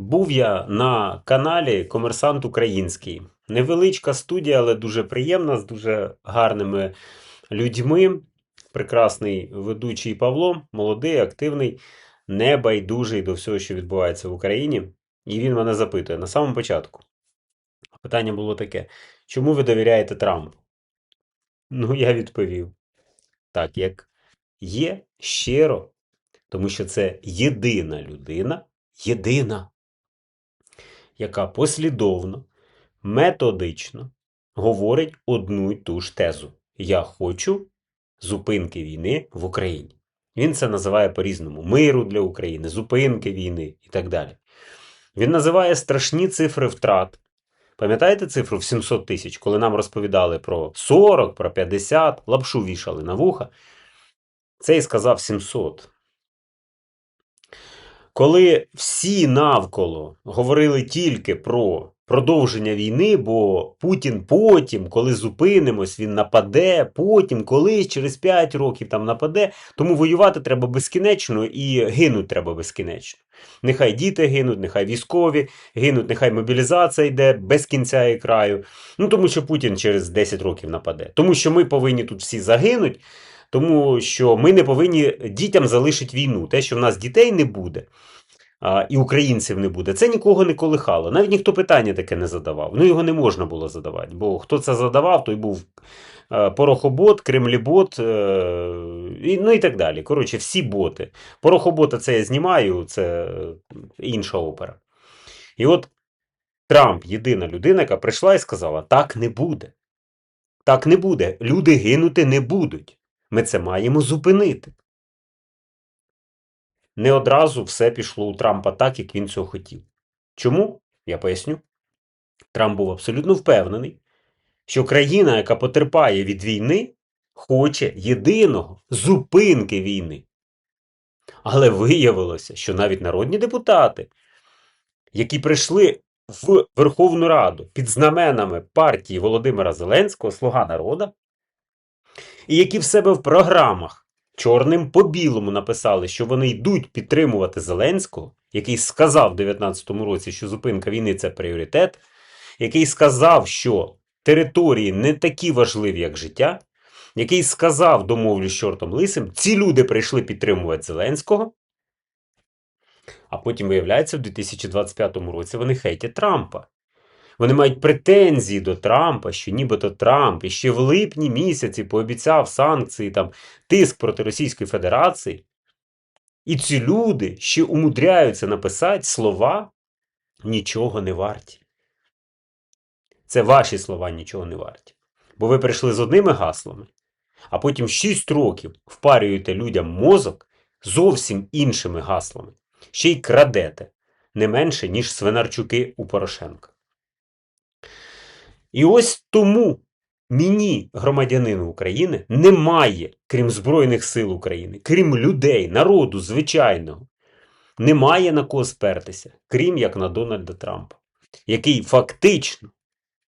Був я на каналі Комерсант Український. Невеличка студія, але дуже приємна, з дуже гарними людьми. Прекрасний ведучий Павло, молодий, активний, небайдужий до всього, що відбувається в Україні. І він мене запитує на самому початку. Питання було таке: чому ви довіряєте Трампу? Ну, я відповів: так, як є щиро, тому що це єдина людина, єдина, яка послідовно, методично говорить одну й ту ж тезу. Я хочу зупинки війни в Україні. Він це називає по-різному: миру для України, зупинки війни і так далі. Він називає страшні цифри втрат. Пам'ятаєте цифру в 700 тисяч, коли нам розповідали про 40, про 50, лапшу вішали на вуха? Цей сказав 700. Коли всі навколо говорили тільки про продовження війни, бо Путін потім, коли зупинимось, він нападе, потім, колись через 5 років там нападе, тому воювати треба безкінечно і гинуть треба безкінечно. Нехай діти гинуть, нехай військові гинуть, нехай мобілізація йде без кінця і краю. Ну тому що Путін через 10 років нападе. Тому що ми повинні тут всі загинуть, тому що ми не повинні дітям залишити війну. Те, що в нас дітей не буде. А, і українців не буде. Це нікого не колихало. Навіть ніхто питання таке не задавав. Ну його не можна було задавати. Бо хто це задавав, той був порохобот, кремлібот, е, і, ну і так далі. Коротше, всі боти. Порохобота це я знімаю, це інша опера. І от Трамп єдина людина, яка прийшла і сказала: так не буде. Так не буде. Люди гинути не будуть. Ми це маємо зупинити. Не одразу все пішло у Трампа так, як він цього хотів. Чому? Я поясню. Трамп був абсолютно впевнений, що країна, яка потерпає від війни, хоче єдиного зупинки війни. Але виявилося, що навіть народні депутати, які прийшли в Верховну Раду під знаменами партії Володимира Зеленського, Слуга народа, і які в себе в програмах чорним по білому написали, що вони йдуть підтримувати Зеленського, який сказав в 2019 році, що зупинка війни це пріоритет, який сказав, що території не такі важливі, як життя, який сказав, домовлю з чортом лисим, ці люди прийшли підтримувати Зеленського. А потім, виявляється, в 2025 році вони хейтять Трампа. Вони мають претензії до Трампа, що нібито Трамп іще в липні місяці пообіцяв санкції, там, тиск проти Російської Федерації. І ці люди ще умудряються написати слова нічого не варті. Це ваші слова нічого не варті. Бо ви прийшли з одними гаслами, а потім 6 років впарюєте людям мозок зовсім іншими гаслами. Ще й крадете не менше, ніж свинарчуки у Порошенка. І ось тому мені, громадянину України, немає, крім Збройних сил України, крім людей, народу звичайного, немає на кого спертися, крім як на Дональда Трампа, який фактично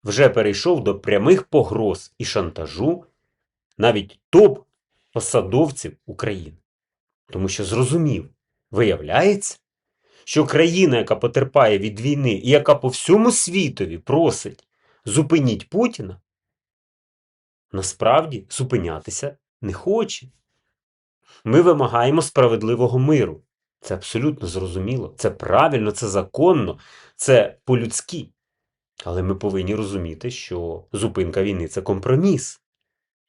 вже перейшов до прямих погроз і шантажу навіть топ-посадовців України. Тому що зрозумів, виявляється, що країна, яка потерпає від війни і яка по всьому світові просить зупиніть Путіна, насправді зупинятися не хоче. Ми вимагаємо справедливого миру. Це абсолютно зрозуміло, це правильно, це законно, це по-людськи. Але ми повинні розуміти, що зупинка війни це компроміс.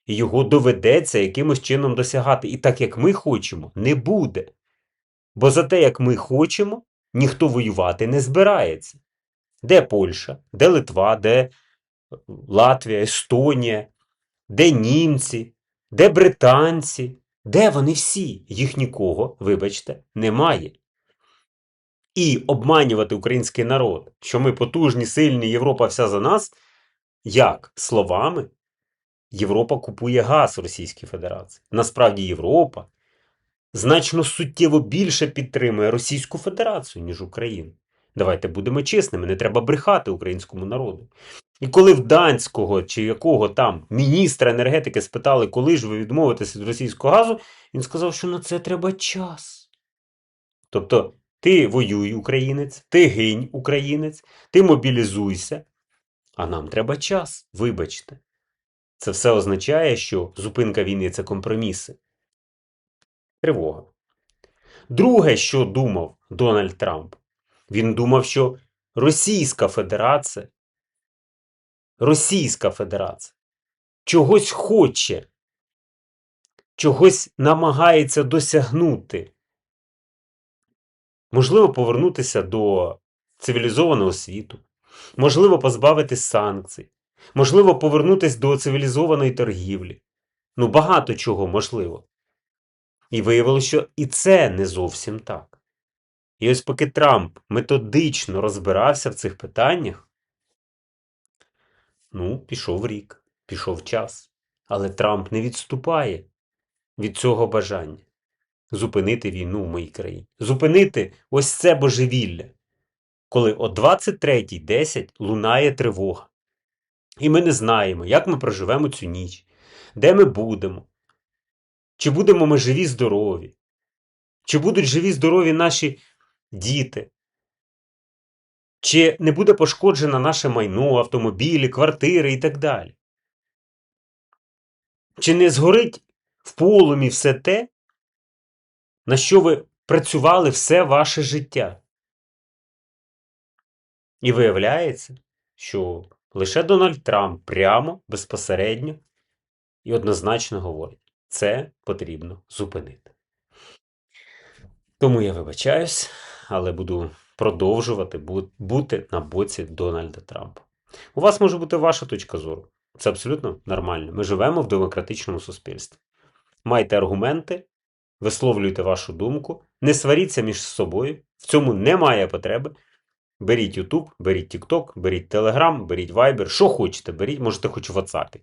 І його доведеться якимось чином досягати. І так, як ми хочемо, не буде. Бо за те, як ми хочемо, ніхто воювати не збирається. Де Польща, де Литва, де Латвія, Естонія, де німці, де британці, де вони всі? Їх нікого, вибачте, немає. І обманювати український народ, що ми потужні, сильні, Європа вся за нас, як словами, Європа купує газ Російській Федерації. Насправді Європа значно суттєво більше підтримує Російську Федерацію, ніж Україну. Давайте будемо чесними, не треба брехати українському народу. І коли в данського чи якого там міністра енергетики спитали, коли ж ви відмовитеся від російського газу, він сказав, що на це треба час. Тобто Ти воюй, українець, ти гинь, українець, ти мобілізуйся. А нам треба час, вибачте. Це все означає, що зупинка війни це компроміси. Тривога. Друге, що думав Дональд Трамп, він думав, що Російська Федерація, Російська Федерація чогось хоче, чогось намагається досягнути. Можливо, повернутися до цивілізованого світу, можливо, позбавитись санкцій, можливо, повернутися до цивілізованої торгівлі. Ну, багато чого можливо. І виявилося, що і це не зовсім так. І ось поки Трамп методично розбирався в цих питаннях, ну, пішов рік, пішов час. Але Трамп не відступає від цього бажання зупинити війну в моїй країні. Зупинити ось це божевілля, коли о 23.10 лунає тривога. І ми не знаємо, як ми проживемо цю ніч, де ми будемо, чи будемо ми живі, здорові, чи будуть живі, здорові наші діти, чи не буде пошкоджено наше майно, автомобілі, квартири і так далі. Чи не згорить в полумі все те, на що ви працювали все ваше життя? І виявляється, що лише Дональд Трамп прямо, безпосередньо і однозначно говорить, це потрібно зупинити. Тому я вибачаюсь, але буду продовжувати бути на боці Дональда Трампа. У вас може бути ваша точка зору. Це абсолютно нормально. Ми живемо в демократичному суспільстві. Майте аргументи, висловлюйте вашу думку, не сваріться між собою. В цьому немає потреби. Беріть YouTube, беріть TikTok, беріть Telegram, беріть Viber, що хочете, беріть, можете хоч в WhatsApp.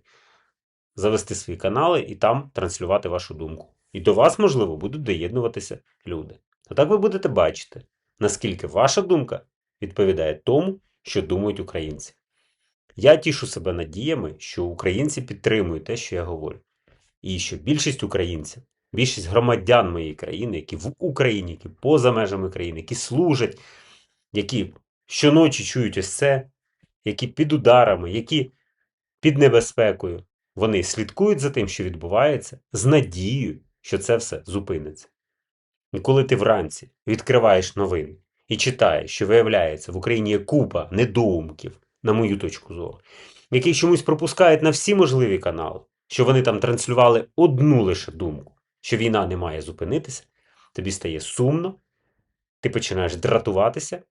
Завести свої канали і там транслювати вашу думку. І до вас, можливо, будуть доєднуватися люди. А так ви будете бачити, наскільки ваша думка відповідає тому, що думають українці. Я тішу себе надіями, що українці підтримують те, що я говорю. І що більшість українців, більшість громадян моєї країни, які в Україні, які поза межами країни, які служать, які щоночі чують ось це, які під ударами, які під небезпекою, вони слідкують за тим, що відбувається, з надією, що це все зупиниться. Коли ти вранці відкриваєш новини і читаєш, що виявляється, в Україні є купа недоумків, на мою точку зору, які чомусь пропускають на всі можливі канали, що вони там транслювали одну лише думку, що війна не має зупинитися, тобі стає сумно, ти починаєш дратуватися,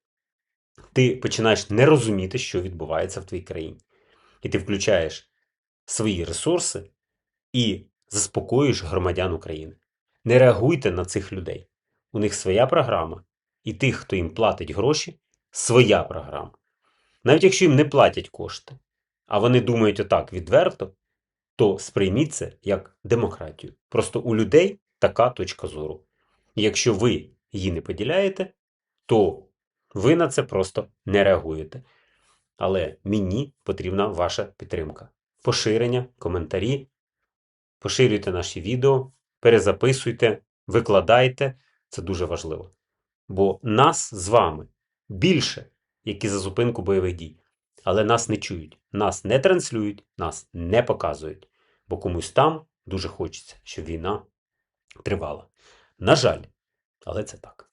ти починаєш не розуміти, що відбувається в твоїй країні. І ти включаєш свої ресурси і заспокоюєш громадян України. Не реагуйте на цих людей. У них своя програма, і тих, хто їм платить гроші, своя програма. Навіть якщо їм не платять кошти, а вони думають отак відверто, то сприйміть це як демократію. Просто у людей така точка зору. І якщо ви її не поділяєте, то ви на це просто не реагуєте. Але мені потрібна ваша підтримка. Поширення, коментарі, поширюйте наші відео, перезаписуйте, викладайте. Це дуже важливо. Бо нас з вами більше, які за зупинку бойових дій. Але нас не чують, нас не транслюють, нас не показують. Бо комусь там дуже хочеться, щоб війна тривала. На жаль, але це так.